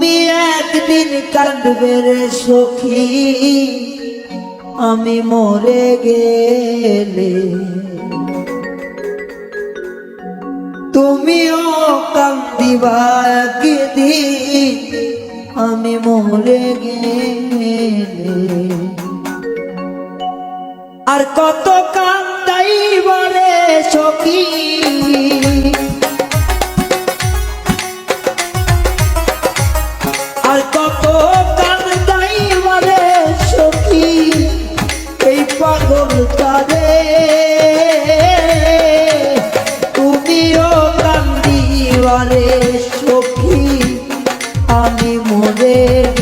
তুমি একদিন কাঁদবে রে সখী। আমি মরে গেলে তুমিও কান্দিবা একদিন। আমি মরে গেলে আর কত কান্দাইবারে সখী। মরে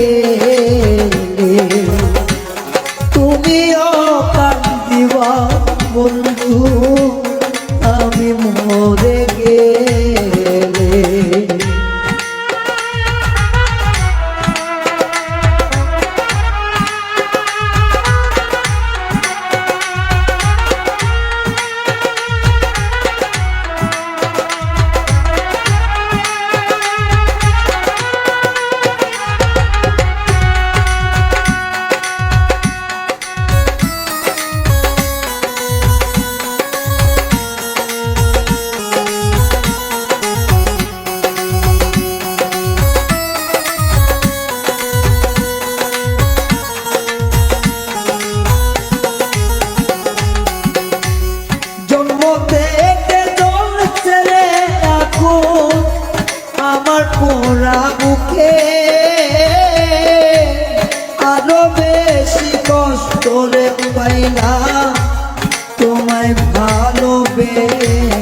ভালোবেসে।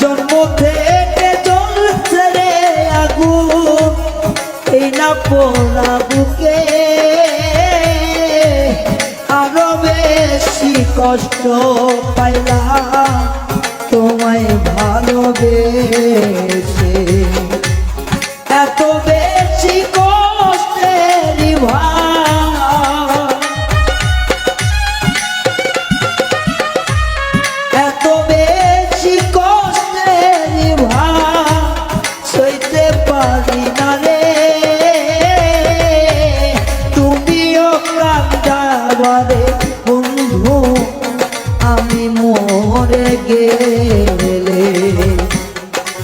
জন্ম থেকে জ্বলছে রে আগুন এই না কষ্ট পাইলাম। তোমায় ভালোবেসে গেলে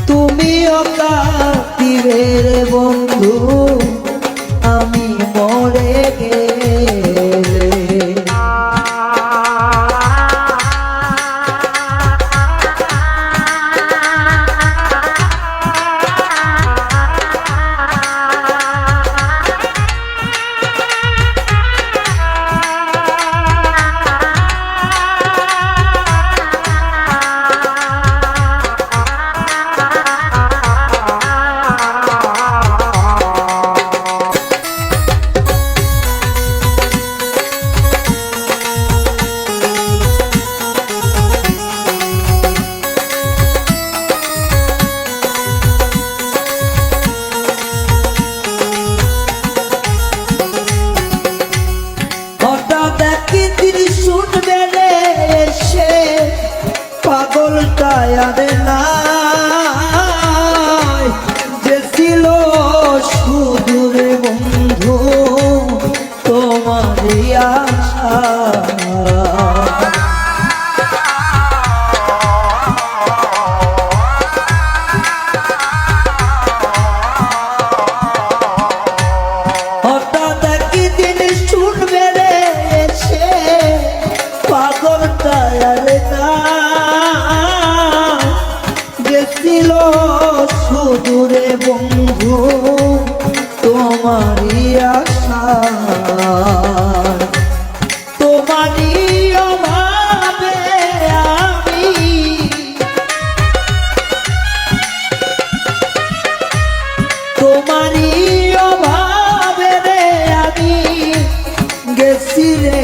তুমিও কাঁদিবে রে বন্ধু। সুদূরে বন্ধু তোমারই আশা তোমারই অভাবে অভাবে আমি গেছি রে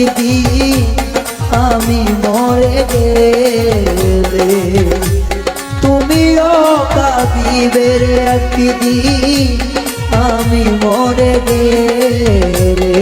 একদিন আমি মরে গেলে। তুমিও কাঁদিবে রে একদিন আমি মরে গেলে।